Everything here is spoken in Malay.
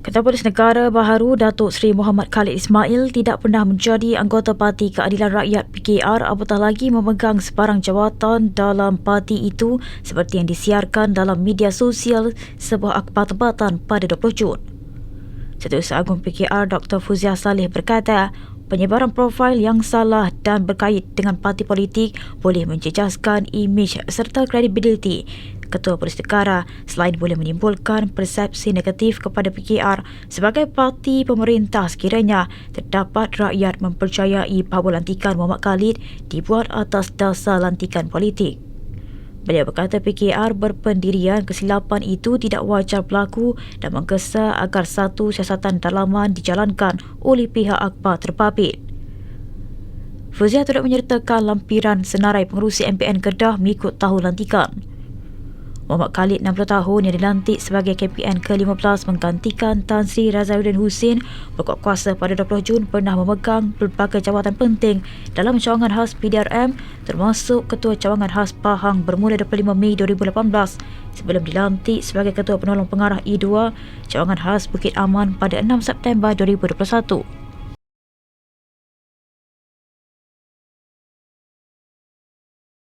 Ketua Polis Negara baharu Datuk Seri Muhammad Khalid Ismail tidak pernah menjadi anggota Parti Keadilan Rakyat PKR apatah lagi memegang sebarang jawatan dalam parti itu seperti yang disiarkan dalam media sosial sebuah akhbar tempatan pada 20 Jun. Setiausaha Agung PKR Dr. Fuzia Saleh berkata, penyebaran profil yang salah dan berkait dengan parti politik boleh menjejaskan imej serta kredibiliti Ketua Polis Negara selain boleh menimbulkan persepsi negatif kepada PKR sebagai parti pemerintah sekiranya terdapat rakyat mempercayai bahawa lantikan Muhammad Khalid dibuat atas dasar lantikan politik. Beliau berkata PKR berpendirian kesilapan itu tidak wajar berlaku dan menggesa agar satu siasatan dalaman dijalankan oleh pihak akbar terpapit. Fuzia turut menyertakan lampiran senarai pengurusi MPN Kedah mengikut tahun lantikan. Muhammad Khalid 60 tahun yang dilantik sebagai KPN ke-15 menggantikan Tan Sri Razairuddin Husin berkuat kuasa pada 20 Jun pernah memegang pelbagai jawatan penting dalam cawangan khas PDRM termasuk Ketua Cawangan Khas Pahang bermula 25 Mei 2018 sebelum dilantik sebagai Ketua Penolong Pengarah E2 Cawangan Khas Bukit Aman pada 6 September 2021.